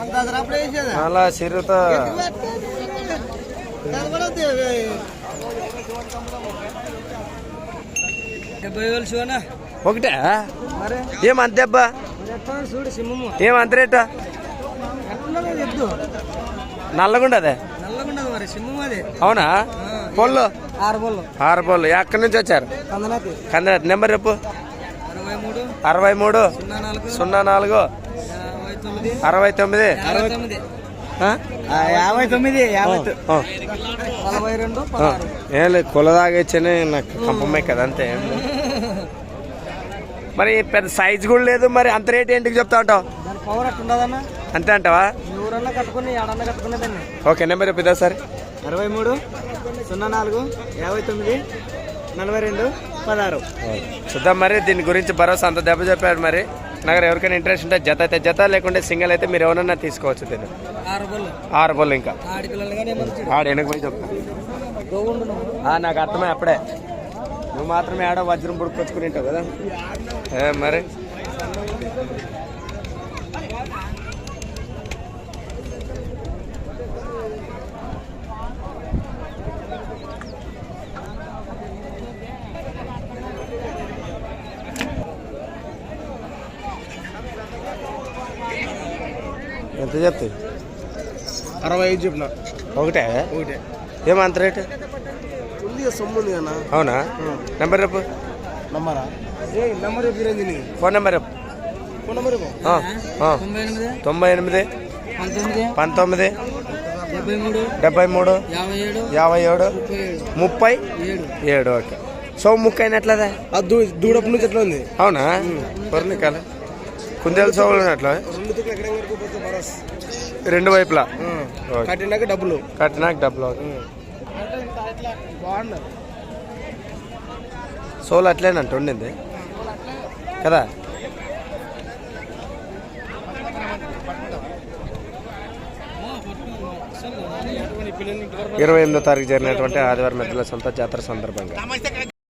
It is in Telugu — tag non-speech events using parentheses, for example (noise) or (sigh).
అలా చూడనా ఒకటే మరి ఏం అంత దెబ్బ? ఎట్లా చూడు సింహము ఏం అంత రేటు? నల్లగుండదే? అవునా? పొల్లు? ఆరు పొల్లు. ఎక్కడి నుంచి వచ్చారు? కందనాతి. కంద నెంబర్ చెప్పు. అరవై మూడు. సున్నా నాలుగు సున్నా నాలుగు యాభై తొమ్మిది అరవై తొమ్మిది? యాభై తొమ్మిది ఏం లేదు కులదాగొచ్చని నాకు కంపమే కదా అంతే. (laughs) మరి పెద్ద సైజ్ కూడా లేదు మరి అంత రేట్ ఏంటికి చెప్తా ఉంటావు? అంతే అంటావా? ఓకే నెంబర్ చెప్పిద్దా సార్ అరవై మూడు సున్నా నాలుగు యాభై తొమ్మిది నలభై రెండు పదహారు చూద్దాం మరి దీని గురించి భరోసా అంత దెబ్బ చెప్పాడు మరి. నాకు ఎవరికైనా ఇంట్రెస్ట్ ఉంటే జత అయితే జత లేకుంటే సింగిల్ అయితే మీరు ఎవరన్నా తీసుకోవచ్చు దీన్ని ఆరు బొల్లు ఇంకా. ఆడు వెనక పోయి చెప్తా నాకు అర్థమే అప్పుడే. నువ్వు మాత్రమే ఆడ వజ్రం పుడుకొచ్చుకుని ఉంటావు కదా. మరి? ఎంత చెప్తాయి అరవై ఐదు చెప్పిన. ఒకటే? ఒకటే. ఏమంత రేటు? ఉంది సొమ్ము ఉంది అన్న అవునా? నెంబర్ ఏ నెంబర్ చెప్పిరంది నీ ఫోన్ నెంబర్ చెప్పు. Phone number. తొంభై ఎనిమిది. పంతొమ్మిది. డెబ్బై మూడు. యాభై ఏడు. ముప్పై. ఏడు. ఓకే. సో ముక్క అయినట్లదే దూడపు నుంచి ఎట్లా ఉంది? అవునా? పొరనికాల కుందేలు సోగులు ఉన్నట్లు రెండు వైపులా. కట్టినాక డబ్బులు. కట్టినాక డబ్బులు సోలు అట్లేనంట ఉండింది కదా? ఇరవై ఎనిమిదో తారీఖు జరిగినటువంటి ఆదివారం మెద్దల సొంత జాతర సందర్భంగా.